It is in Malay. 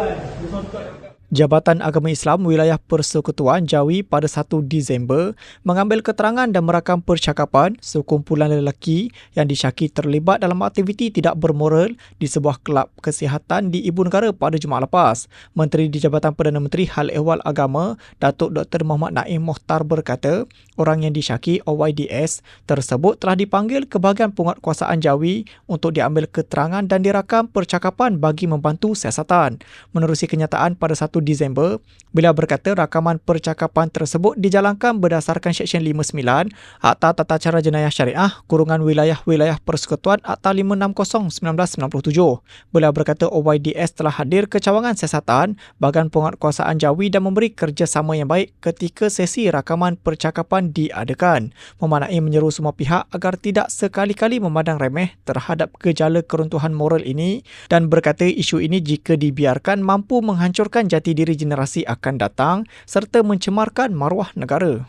对你说对。Jabatan Agama Islam Wilayah Persekutuan Jawi pada 1 Disember mengambil keterangan dan merakam percakapan sekumpulan lelaki yang disyaki terlibat dalam aktiviti tidak bermoral di sebuah kelab kesihatan di Ibu Negara pada Jumaat lepas. Menteri di Jabatan Perdana Menteri Hal Ehwal Agama, Datuk Dr. Muhammad Naim Mohtar berkata, orang yang disyaki OYDS tersebut telah dipanggil ke bahagian penguatkuasaan Jawi untuk diambil keterangan dan dirakam percakapan bagi membantu siasatan. Menerusi kenyataan pada 1 Disember, beliau berkata rakaman percakapan tersebut dijalankan berdasarkan Seksyen 59 Akta Tata Cara Jenayah Syariah Kurungan Wilayah-Wilayah Persekutuan Akta 560-1997. Beliau berkata OYDS telah hadir ke cawangan siasatan bahagian penguatkuasaan Jawi dan memberi kerjasama yang baik ketika sesi rakaman percakapan diadakan. Memanai menyeru semua pihak agar tidak sekali-kali memandang remeh terhadap gejala keruntuhan moral ini dan berkata isu ini jika dibiarkan mampu menghancurkan jati diri generasi akan datang serta mencemarkan maruah negara.